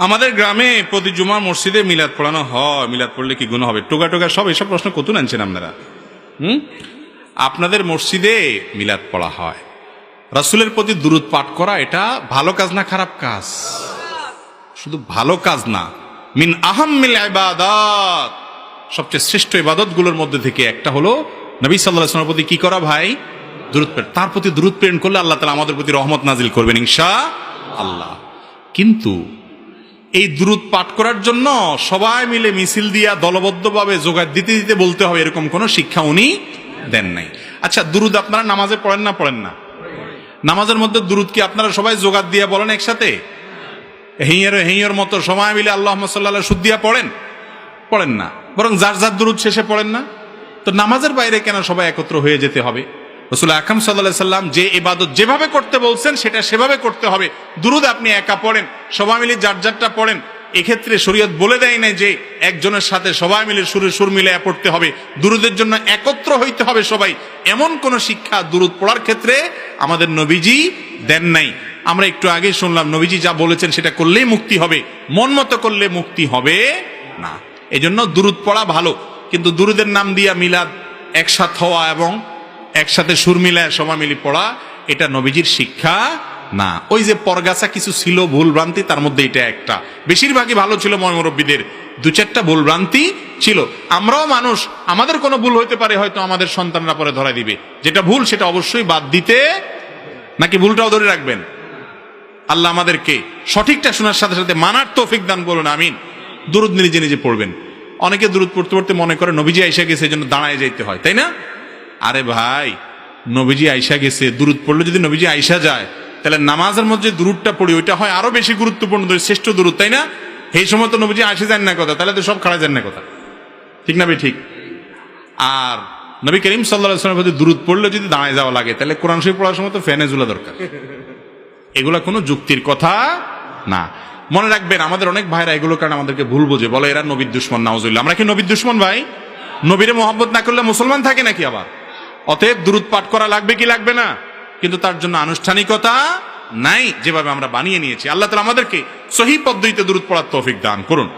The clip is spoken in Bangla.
আমাদের গ্রামে প্রতি জুমার মসজিদে মিলাদ পড়ানো হয়। মিলাদ পড়লে কি গুণ হবে? টোকা টোকা সব এসব প্রশ্ন কত আনছেন আপনারা। হুম? আপনাদের মসজিদে মিলাদ পড়া হয়। রাসুলের প্রতি দূরত পাঠ করা এটা ভালো কাজ না খারাপ কাজ? শুধু ভালো কাজ না। মিন আহাম্মিল ইবাদাত। সবচেয়ে শ্রেষ্ঠ ইবাদতগুলোর মধ্যে থেকে একটা হলো, নবী আলাইহি প্রতি কি করা ভাই? দূরত প্রেরণ। তার প্রতি দূরত প্রেরণ করলে আল্লাহ তাআলা আমাদের প্রতি রহমত নাজিল করবেন ইনশা আল্লাহ কিন্তু এই দূরত পাঠ করার জন্য সবাই মিলে মিছিল দিয়া দলবদ্ধভাবে যোগাড় দিতে দিতে বলতে হবে, এরকম কোনো শিক্ষা উনি দেন নাই। আচ্ছা দুরুদ আপনারা নামাজে পড়েন না পড়েন না? নামাজের মধ্যে দুরুদ কি আপনারা সবাই জোগাড় দিয়া বলেন একসাথে? হেঁয়ের হেঁয়ের মতো সময় মিলে আল্লাহ সাল্লাহ সুদ দিয়া পড়েন? পড়েন না। বরং যার যার দুরুদ শেষে পড়েন না? তো নামাজের বাইরে কেন সবাই একত্র হয়ে যেতে হবে? রসুল আকাম সাল্লাহ সাল্লাম যে ইবাদত যেভাবে করতে বলছেন, সেটা সেভাবে করতে হবে। দুরুদ আপনি একা পড়েন, সবাই মিলে যার যারটা পড়েন, এক্ষেত্রে শরীয়ত বলে দেয় না যে একজনের সাথে সবাই মিলে সুরে সুর মিলে পড়তে হবে। দুরুদের জন্য একত্র হইতে হবে সবাই। এমন কোন শিক্ষা দুরুদ পড়ার ক্ষেত্রে আমাদের নবীজি দেন নাই। আমরা একটু আগে শুনলাম, নবীজি যা বলেছেন সেটা করলেই মুক্তি হবে। মন মতো করলে মুক্তি হবে না। এজন্য দুরুদ পড়া ভালো। কিন্তু দুরুদের নাম দিয়া মিলাদ একসাথ হওয়া এবং একসাথে সুর মিলায় সময় মিলি পড়া, এটা নবীজির শিক্ষা না। ওই যে পরগাছা কিছু ছিল ভুল ভ্রান্তি তার মধ্যে এটা একটা। বেশিরভাগই ভালো ছিল ময়মরব্বীদের দু চারটা ভুল ভ্রান্তি ছিল। আমরাও মানুষ, আমাদের কোনো ভুল হইতে পারে, হয়তো আমাদের সন্তানরা পরে ধরা দিবে। যেটা ভুল, সেটা অবশ্যই বাদ দিতে, নাকি ভুলটাও ধরে রাখবেন? আল্লাহ আমাদেরকে সঠিকটা শোনার সাথে সাথে মানার তৌফিক দান বলুন আমিন। দুরুদ নিজে নিজে পড়বেন। অনেকে দুরুদ পড়তে পড়তে মনে করে, নবীজি আইসা গেছে, এই জন্য দাঁড়ায় যাইতে হয়, তাই না? আরে ভাই, নবীজি আইসা গেছে, দুরুদ পড়লে যদি নবীজি আইসা যায়, তাহলে নামাজের মধ্যে যে দুরুদটা পড়ি, ওইটা হয় আরও বেশি গুরুত্বপূর্ণ শ্রেষ্ঠ দুরুদ, তাই না? এই সময় তো নবীজি আসে যান না কথা, তাহলে তো সব খাড়া যান না কথা। ঠিক না ভাই? ঠিক। আর নবী করিম প্রতি দূরত পড়লে যদি দাঁড়ায় যাওয়া লাগে, তাহলে কোরআন শরীফ পড়ার সময় তো ফ্যানে ঝুলা দরকার। এগুলা কোনো যুক্তির কথা না। মনে রাখবেন, আমাদের অনেক ভাইরা এগুলো কারণে আমাদেরকে ভুল বোঝে, বলে এরা নবীর দুশ্মন নাউজুল্লাহ আমরা কি নবীর দুশ্মন ভাই? নবীরে মোহাম্মত না করলে মুসলমান থাকে নাকি আবার? অতএব দূরত পাঠ করা লাগবে কি লাগবে না? কিন্তু তার জন্য আনুষ্ঠানিকতা নাই, যেভাবে আমরা বানিয়ে নিয়েছি। আল্লাহ তালা আমাদেরকে সহি পদ্ধতিতে দূরত পড়ার তৌফিক দান করুন।